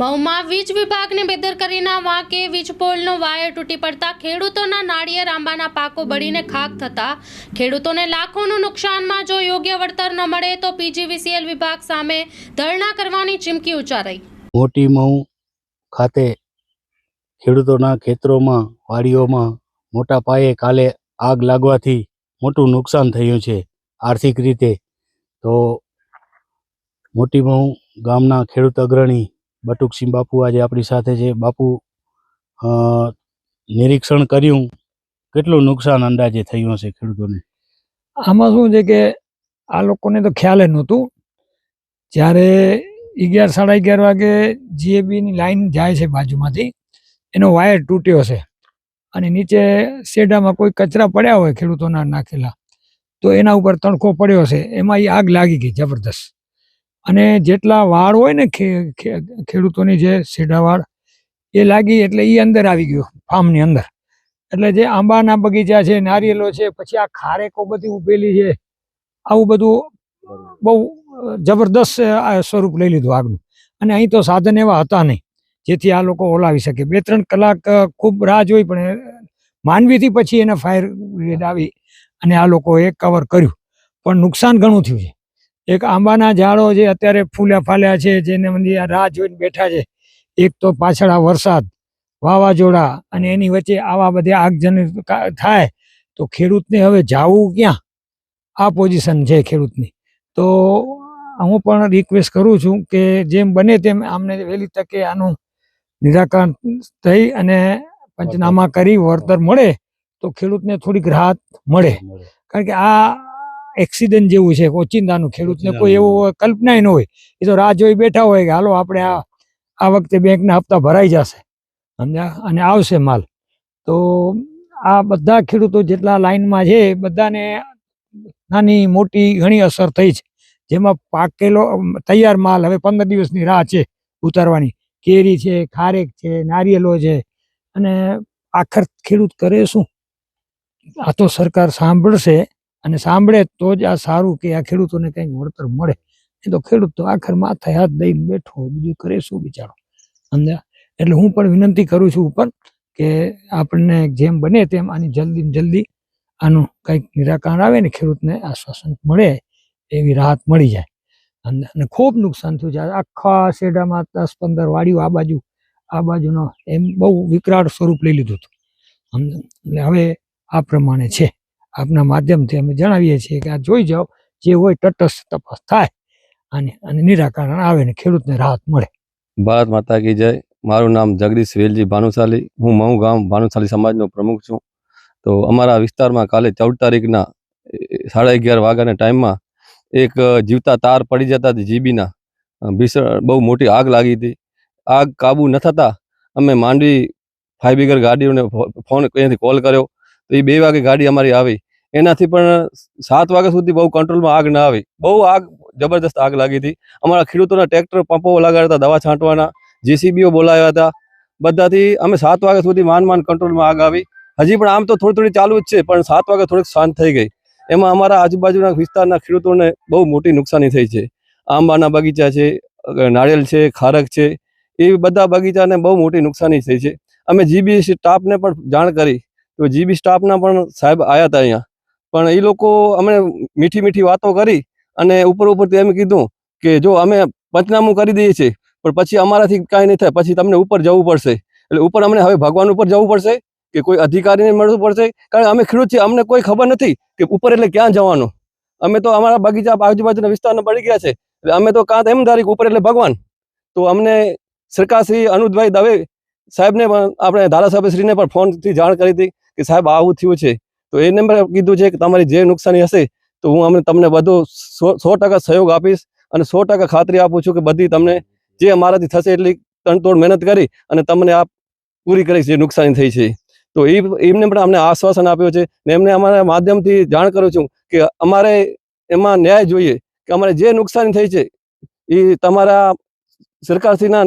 મહુમાં વીજ વિભાગની બેદરકારીના વાંકે વીજપોલનો વાયર તૂટી પડતા ખેડૂતોના નાળિયેર આંબાના પાકો બળીને ખાક થતા. ખેડૂતોને લાખોનું નુકસાનમાં જો યોગ્ય વળતર ન મળે તો પીજીવીસીએલ વિભાગ સામે ધરણા કરવાની ચીમકી ઉચ્ચારાઈ. મોટી મઉ ખાતે ખેડૂતોના ખેતરોમાં, વાડીઓમાં મોટા પાયે કાલે આગ લાગવાથી મોટું નુકસાન થયું છે આર્થિક રીતે. તો મોટી મઉ ગામના ખેડૂત અગ્રણી બટુકસિંહ બાપુ આજે આપણી સાથે છે. બાપુ નિરીક્ષણ કર્યું. કેટલું નુકસાન અંદાજે થયું હશે ખેડૂતોને? આમાં શું છે કે આ લોકોને તો ખ્યાલ જ નહોતું. જ્યારે અગિયાર, સાડા અગિયાર વાગે જીએબીની લાઈન જાય છે બાજુમાંથી, એનો વાયર તૂટ્યો છે અને નીચે શેડામાં કોઈ કચરા પડ્યા હોય ખેડૂતોના નાખેલા, તો એના ઉપર તણખો પડ્યો છે. એમાં એ આગ લાગી ગઈ, જબરદસ્ત. અને જેટલા વાળ હોય ને ખેડૂતોની જે શેડાવાળ એ લાગી એટલે એ અંદર આવી ગયો, ફાર્મની અંદર. એટલે જે આંબાના બગીચા છે, નારિયેલો છે, પછી આ ખારેકો બધી ઉભેલી છે, આવું બધું બહુ જબરદસ્ત સ્વરૂપ લઈ લીધું આગનું. અને અહીં તો સાધન એવા હતા નહીં, જેથી આ લોકો ઓલાવી શકે. બે ત્રણ કલાક ખૂબ રાહ જોઈ, પણ માનવીથી પછી એને ફાયર બ્રિગેડ આવી અને આ લોકોએ કવર કર્યું. પણ નુકસાન ઘણું થયું છે. એક આંબાના ઝાડો જે અત્યારે ફૂલ્યા ફાલ્યા છે જેને રાહ જોઈને બેઠા છે. એક તો પાછળ આ વરસાદ વાવાઝોડા અને એની વચ્ચે આવા બધા આગજન થાય તો ખેડૂતને હવે જાવું ક્યાં? આ પોઝિશન છે ખેડૂતની. તો હું પણ રિક્વેસ્ટ કરું છું કે જેમ બને તેમ આમને વહેલી તકે આનું નિરાકરણ થઈ અને પંચનામા કરી વળતર મળે તો ખેડૂતને થોડીક રાહત મળે. કારણ કે આ એક્સિડન્ટ જેવું છે ઓચિંતાનું ખેડૂતને કોઈ એવો કલ્પના ન હોય. એ તો રાહ જોઈ બેઠા હોય કે હાલો આપણે આ આ વખતે બેંકના હપ્તા ભરાઈ જશે. સમજ્યા? અને આવશે માલ. તો આ બધા ખેડૂતો જેટલા લાઈનમાં છે બધાને નાની મોટી ઘણી અસર થઈ છે. જેમાં પાકેલો તૈયાર માલ હવે પંદર દિવસની રાહ છે ઉતારવાની. કેરી છે ખારેક છે નારિયેલો છે. અને આખર ખેડૂત કરે શું? આ તો સરકાર સાંભળશે. અને સાંભળે તો જ આ સારું કે આ ખેડૂતોને કંઈક વળતર મળે. એ તો ખેડૂત તો આખર માથે હાથ દઈને બેઠો બીજું કરે શું બિચારો? સમજ્યા એટલે હું પણ વિનંતી કરું છું ઉપર કે આપણને જેમ બને તેમ આની જલ્દી જલ્દી આનું કંઈક નિરાકરણ આવે ને ખેડૂતને આશ્વાસન મળે, એવી રાહત મળી જાય. અને ખૂબ નુકસાન થયું છે. આખા શેડામાં દસ પંદર વાડીઓ આ બાજુ, આ બાજુનો એમ બહુ વિકરાળ સ્વરૂપ લઈ લીધું હતું. એટલે હવે આ પ્રમાણે છે. આપના માધ્યમથી અમે જણાવીએ છીએ કે આ જોઈ જાઓ, જે હોય તટસ્થ તપાસ થાય અને અને નિરાકરણ આવે ને ખેડૂતને રાહત મળે. ભારત માતા કી જય. મારું નામ જગદીશ વેલજી ભાનુશાલી. હું મહુ ગામ ભાનુશાલી સમાજનો પ્રમુખ છું. તો અમારા વિસ્તારમાં કાલે ચૌદ તારીખના સાડા અગિયાર વાગ્યાના ટાઈમમાં એક જીવતા તાર પડી જતા જીબીના. ભીષણ, બહુ મોટી આગ લાગી હતી. આગ કાબુ ન થતા અમે માંડવી ફાયર બ્રિગેડ ગાડીઓને ફોન, અહીંયાથી કોલ કર્યો. તો એ બે વાગે ગાડી અમારી આવી. એનાથી પણ સાત વાગ્યા સુધી બહુ કંટ્રોલમાં આગ ના આવી. બહુ આગ, જબરદસ્ત આગ લાગી હતી. અમારા ખેડૂતોના ટ્રેક્ટર પંપો લગાડતા દવા છાંટવાના. જેસીબીઓ બોલાવ્યા હતા. બધાથી અમે સાત વાગ્યા સુધી માન માન કંટ્રોલમાં આગ આવી. હજી પણ આમ તો થોડી થોડી ચાલુ જ છે, પણ સાત વાગે થોડીક શાંત થઈ ગઈ. એમાં અમારા આજુબાજુના વિસ્તારના ખેડૂતોને બહુ મોટી નુકસાની થઈ છે. આંબાના બગીચા છે નાળિયેર છે, ખારક છે. એ બધા બગીચાને બહુ મોટી નુકસાની થઈ છે. અમે જીબી સ્ટાફને પણ જાણ કરી. તો જીબી સ્ટાફના પણ સાહેબ આવ્યા હતા અહીંયા. પણ એ લોકો અમે મીઠી મીઠી વાતો કરી અને ઉપર ઉપરથી એમ કીધું કે જો અમે પંચનામું કરી દઈએ છીએ, પણ પછી અમારાથી કાંઈ નહીં થાય. પછી તમને ઉપર જવું પડશે. એટલે ઉપર અમને હવે ભગવાન ઉપર જવું પડશે કે કોઈ અધિકારીને મળવું પડશે. કારણ કે અમે ખેડૂત છીએ, અમને કોઈ ખબર નથી કે ઉપર એટલે ક્યાં જવાનું. અમે તો અમારા બગીચા આજુબાજુના વિસ્તારના પડી ગયા છે. એટલે અમે તો કાં એમ ધારી ઉપર એટલે ભગવાન. તો અમને સરકાર શ્રી અનુજભાઈ દવે સાહેબને પણ આપણે ધારાસભ્યશ્રીને પણ ફોનથી જાણ કરી હતી. કે સાહેબ આવું થયું છે. તો એને પણ કીધું છે કે તમારી જે નુકસાની હશે, તો હું અમને તમને બધું સો ટકા સહયોગ આપીશ અને સો ટકા ખાતરી આપું છું કે બધી તમને જે અમારાથી થશે એટલી તણતોડ મહેનત કરી અને તમને આ પૂરી કરીશ જે નુકસાની થઈ છે. તો એ, એમને પણ અમને આશ્વાસન આપ્યું છે ને એમને અમારા માધ્યમથી જાણ કરું છું કે અમારે એમાં ન્યાય જોઈએ કે અમારે જે નુકસાની થઈ છે, એ તમારા સરકારશ્રીના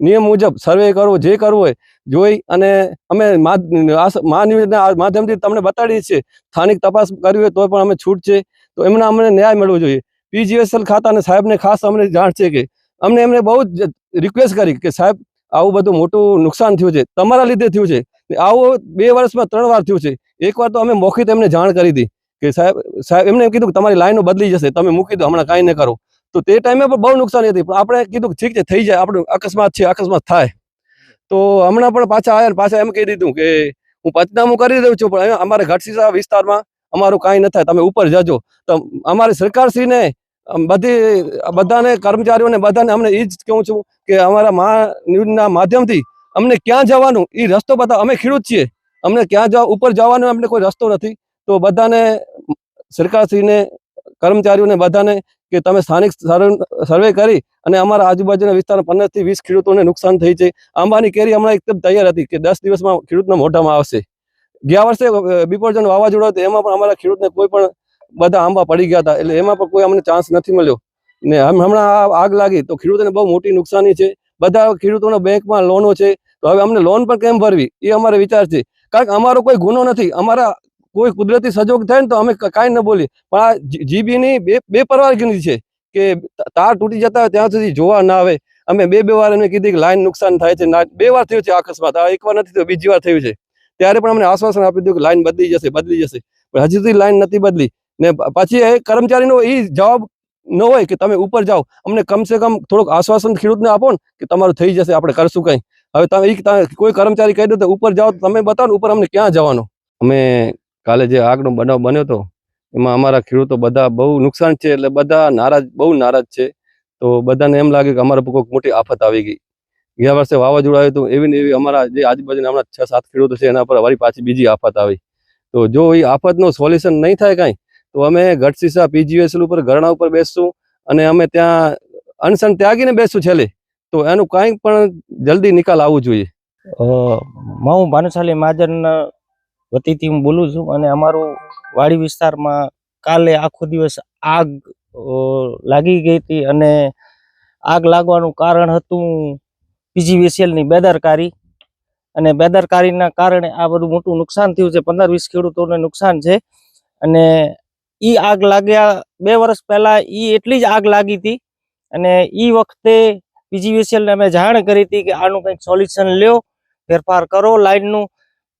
નિયમ મુજબ સર્વે કરવો, જે કરવું હોય, જોઈ અને અમે મા- આ- મહાનિવેદનના માધ્યમથી તમને બતાડીએ છીએ. સ્થાનિક તપાસ કરવી હોય તો પણ અમે છૂટ છે. તો એમને અમને ન્યાય મળવો જોઈએ. પીજીએસએલ ખાતાને સાહેબને ખાસ અમને જાણ છે કે અમને એમને બહુ જ રિક્વેસ્ટ કરી કે સાહેબ, આવું બધું મોટું નુકસાન થયું છે. તમારા લીધે થયું છે. આવું બે વર્ષમાં ત્રણ વાર થયું છે. એકવાર તો અમે મોખિત એમને જાણ કરી હતી કે સાહેબ સાહેબ, એમને એમ કીધું કે તમારી લાઈનો બદલી જશે. તમે મૂકી દો, હમણાં કાંઈ ન કરો. તો તે ટાઈમે પણ બહુ નુકસાની હતી. પણ આપણે કીધું ઠીક છે, થઈ જાય. આપણું અકસ્માત છે, અકસ્માત થાય. તો હમણાં પણ પાછા આવ્યા પાછા એમ કહી દીધું કે હું પંચનામું કરી દઉં છું, પણ અમારે ઘટસીસા વિસ્તારમાં અમારું કાંઈ ન થાય. તમે ઉપર જજો. તો અમારી સરકારશ્રીને બધી, બધાને, કર્મચારીઓને, બધાને અમને એ જ કહું છું કે અમારા મા ન્યૂઝના માધ્યમથી અમને ક્યાં જવાનું? એ રસ્તો બતાવો. અમે ખેડૂત છીએ. અમને ક્યાં જવા, ઉપર જવાનો અમને કોઈ રસ્તો નથી. તો બધાને સરકારશ્રીને કર્મચારીઓને બધાને કે તમે સ્થાનિક સર્વે કરી અને અમારા આજુબાજુના વિસ્તારના પંદરથી વીસ ખેડૂતોને નુકસાન થઈ છે. આંબાની કેરી હમણાં એકદમ તૈયાર હતી કે દસ દિવસમાં ખેડૂતના મોઢામાં આવશે. ગયા વર્ષે બિપોરજન વાવાઝોડું હતું, એમાં પણ અમારા ખેડૂતને કોઈ પણ બધા આંબા પડી ગયા હતા, એટલે એમાં પણ કોઈ અમને ચાન્સ નથી મળ્યો. ને હમણાં આ આગ લાગી, તો ખેડૂતોને બહુ મોટી નુકસાની છે. બધા ખેડૂતોના બેંકમાં લોનો છે. તો હવે અમને લોન પણ કેમ ભરવી? એ અમારો વિચાર છે. કારણ કે અમારો કોઈ ગુનો નથી. અમારા કોઈ કુદરતી સંજોગ થાય ને તો અમે કાંઈ ન બોલીએ. પણ આ જીબીની બે બે પરવાનગી છે કે તાર તૂટી જતા હોય ત્યાં સુધી જોવા ના આવે. અમે બે બે વાર એમને કીધી કે લાઈન નુકસાન થાય છે. બે વાર થયું છે આ અકસ્માત. આ એક વાર નથી થયું, બીજી વાર થયું છે. ત્યારે પણ અમને આશ્વાસન આપી દીધું કે લાઈન બદલી જશે બદલી જશે. પણ હજી સુધી લાઈન નથી બદલી. ને પછી એ કર્મચારીનો એ જવાબ ન હોય કે તમે ઉપર જાઓ. અમને કમસે કમ થોડુંક આશ્વાસન ખેડૂતને આપો ને કે તમારું થઈ જશે, આપણે કરશું કંઈ. હવે તમે કોઈ કર્મચારી કહી દો તો ઉપર જાઓ તમે બતાવો ઉપર અમને ક્યાં જવાનું? અમે કાલે જે આગનો બનાવ બન્યો હતો એમાં અમારા ખેડૂતો બધા બહુ નુકસાન છે એટલે બધા નારાજ, બહુ નારાજ છે. તો બધાને એમ લાગે કે અમારા પર કોઈક મોટી આફત આવી ગઈ. ગયા વર્ષે વાવાઝોડું હતું, એવી ને એવી અમારા જે આજુબાજુના હમણાં છ સાત ખેડૂતો છે, એના પર વળી પાછી બીજી આફત આવી. તો જો એ આફતનું સોલ્યુશન નહીં થાય કાંઈ, તો અમે ગઢસીસા પીજીએસએલ ઉપર, ઘરણા ઉપર બેસશું અને અમે ત્યાં અનશન ત્યાગીને બેસું છેલ્લે. તો એનું કાંઈ પણ જલ્દી નિકાલ આવવું જોઈએ. હું ભાનુશાલી મહાજન વતીથી હું બોલું છું અને અમારું વાડી વિસ્તારમાં કાલે આખો દિવસ આગ લાગી ગઈ હતી અને આગ લાગવાનું કારણ હતું પીજીવીસીએલની બેદરકારી. અને બેદરકારીના કારણે આ બધું મોટું નુકસાન થયું છે. પંદર વીસ ખેડૂતોને નુકસાન છે. અને એ આગ લાગ્યા બે વર્ષ પહેલાં એ એટલી જ આગ લાગી હતી. અને એ વખતે પીજીવીસીએલને અમે જાણ કરી હતી કે આનું કંઈક સોલ્યુશન લ્યો, ફેરફાર કરો લાઈનનું.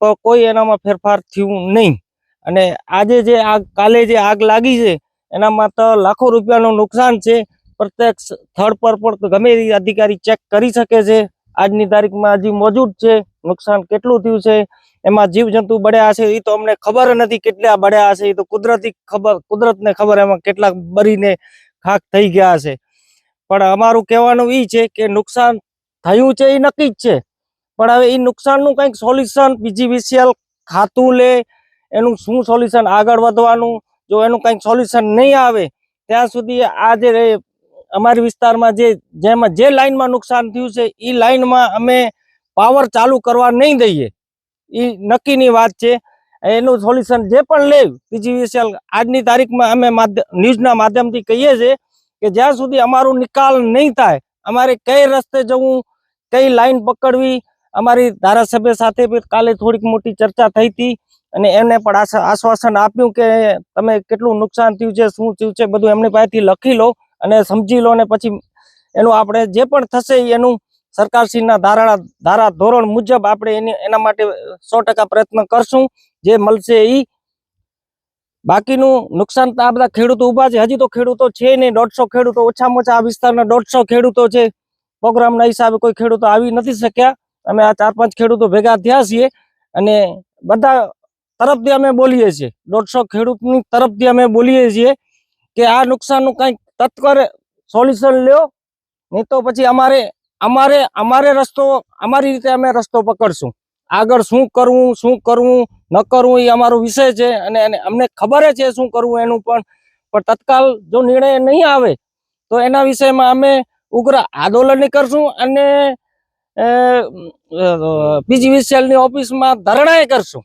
પણ કોઈ એનામાં ફેરફાર થયું નહીં. અને આજે જે આગ કાલે જે આગ લાગી છે, એનામાં તો લાખો રૂપિયાનું નુકસાન છે. પ્રત્યક્ષ સ્થળ પર પણ ગમે તે અધિકારી ચેક કરી શકે છે. આજની તારીખમાં હજી મોજૂદ છે. નુકસાન કેટલું થયું છે? એમાં જીવજંતુ બળ્યા હશે એ તો અમને ખબર નથી કેટલા બળ્યા હશે. એ તો કુદરતી ખબર, કુદરતને ખબર એમાં કેટલાક બરીને ખાક થઈ ગયા હશે. પણ અમારું કહેવાનું એ છે કે નુકસાન થયું છે એ નક્કી જ છે. પણ હવે એ નુકસાનનું કંઈક સોલ્યુશન પીજીવીસીએલ ખાતું લે, એનું શું સોલ્યુશન આગળ વધવાનું, જો એનું કંઈક સોલ્યુશન નહીં આવે, ત્યાં સુધી આ જે અમારી વિસ્તારમાં જે, જેમાં જે લાઇનમાં નુકસાન થયું છે એ લાઇનમાં અમે પાવર ચાલુ કરવા નહીં દઈએ. એ નક્કીની વાત છે. એનું સોલ્યુશન જે પણ લે પીજીવીસીએલ આજની તારીખમાં અમે ન્યૂઝના માધ્યમથી કહીએ છીએ કે જ્યાં સુધી અમારું નિકાલ નહીં થાય, અમારે કઈ રસ્તે જવું, કઈ લાઈન પકડવી અમારી ધારાસભ્ય સાથે કાલે થોડીક મોટી ચર્ચા થઈ હતી અને એમને પણ આશા- આશ્વાસન આપ્યું કે તમે કેટલું નુકસાન થયું છે, શું થયું છે, બધું એમની પાસેથી લખી લો અને સમજી લો ને પછી એનું આપણે જે પણ થશે એનું સરકારશ્રીના ધારા ધારા ધોરણ મુજબ આપણે એની, એના માટે સો પ્રયત્ન કરશું. જે મળશે એ બાકીનું નુકસાન તો આ બધા ખેડૂતો ઊભા છે. હજી તો ખેડૂતો છે નહીં. દોઢસો ખેડૂતો ઓછામાં ઓછા આ વિસ્તારના દોઢસો ખેડૂતો છે. પ્રોગ્રામના હિસાબે કોઈ ખેડૂતો આવી નથી શક્યા. અમે આ ચાર પાંચ ખેડૂતો ભેગા થયા છીએ અને બધા તરફથી અમે બોલીએ છીએ. દોઢસો ખેડૂતની તરફથી અમે બોલીએ છીએ કે આ નુકસાનનું કંઈક તત્કર સોલ્યુશન લ્યો, નહીં તો પછી અમારે અમારે અમારે રસ્તો, અમારી રીતે અમે રસ્તો પકડશું. આગળ શું કરવું શું કરવું, ન કરવું એ અમારો વિષય છે અને અમને ખબર છે શું કરવું એનું પણ પણ તત્કાલ જો નિર્ણય નહીં આવે તો એના વિષયમાં અમે ઉગ્ર આંદોલન કરશું અને પીજીવીસીએલની ઓફિસમાં ધરણાએ કરશું.